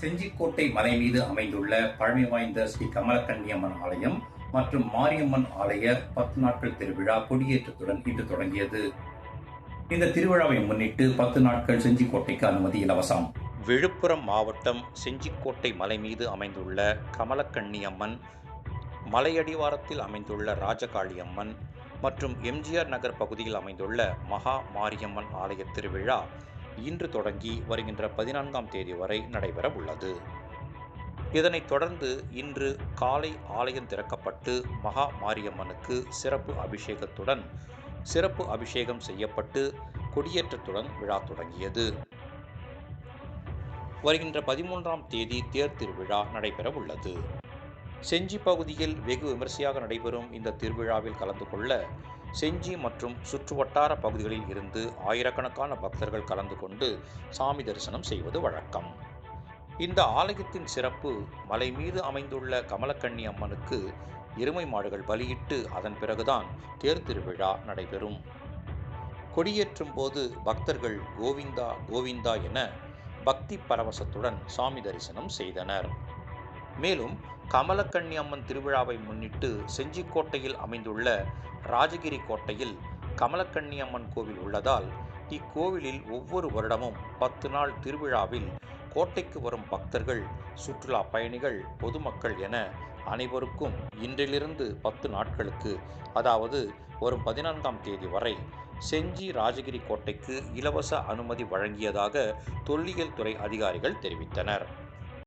செஞ்சிக்கோட்டை மலை மீது அமைந்துள்ள பழமை வாய்ந்த ஸ்ரீ கமலக்கன்னியம்மன் ஆலயம் மற்றும் மாரியம்மன் ஆலய பத்து நாட்கள் திருவிழா கொடியேற்றத்துடன் இன்று தொடங்கியது. இந்த திருவிழாவை முன்னிட்டு பத்து நாட்கள் செஞ்சிக்கோட்டைக்கு அனுமதி இலவசம். விழுப்புரம் மாவட்டம் செஞ்சிக்கோட்டை மலை மீது அமைந்துள்ள கமலக்கண்ணியம்மன் மலையடிவாரத்தில் அமைந்துள்ள ராஜகாளி அம்மன் மற்றும் எம்ஜிஆர் நகர் பகுதியில் அமைந்துள்ள மகா மாரியம்மன் ஆலய திருவிழா இன்று தொடங்கி வருகின்ற பதினான்காம் தேதி வரை நடைபெற உள்ளது இதனைத் தொடர்ந்து இன்று காலை ஆலயம் திறக்கப்பட்டு மகா மாரியம்மனுக்கு சிறப்பு அபிஷேகத்துடன் சிறப்பு அபிஷேகம் செய்யப்பட்டு கொடியேற்றத்துடன் விழா தொடங்கியது. வருகின்ற பதிமூன்றாம் தேதி தேர் திருவிழா நடைபெற உள்ளது செஞ்சி பகுதியில் வெகு விமரிசையாக நடைபெறும் இந்த திருவிழாவில் கலந்து கொள்ள செஞ்சி மற்றும் சுற்றுவட்டார பகுதிகளில் இருந்து ஆயிரக்கணக்கான பக்தர்கள் கலந்து கொண்டு சாமி தரிசனம் செய்வது வழக்கம். இந்த ஆலயத்தின் சிறப்பு மலை மீது அமைந்துள்ள கமலக்கண்ணி அம்மனுக்கு எருமை மாடுகள் பலியிட்டு அதன் பிறகுதான் தேர் திருவிழா நடைபெறும். கொடியேற்றும் போது பக்தர்கள் கோவிந்தா கோவிந்தா என பக்தி பரவசத்துடன் சாமி தரிசனம் செய்தனர். மேலும் கமலக்கண்ணி அம்மன் திருவிழாவை முன்னிட்டு செஞ்சிக்கோட்டையில் அமைந்துள்ள ராஜகிரி கோட்டையில் கமலக்கண்ணி அம்மன் கோவில் உள்ளதால் இக்கோவிலில் ஒவ்வொரு வருடமும் பத்து நாள் திருவிழாவில் கோட்டைக்கு வரும் பக்தர்கள் சுற்றுலா பயணிகள் பொதுமக்கள் என அனைவருக்கும் இன்றிலிருந்து பத்து நாட்களுக்கு அதாவது வரும் பதினான்காம் தேதி வரை செஞ்சி ராஜகிரி கோட்டைக்கு இலவச அனுமதி வழங்கியதாக தொல்லியல் துறை அதிகாரிகள் தெரிவித்தனர்.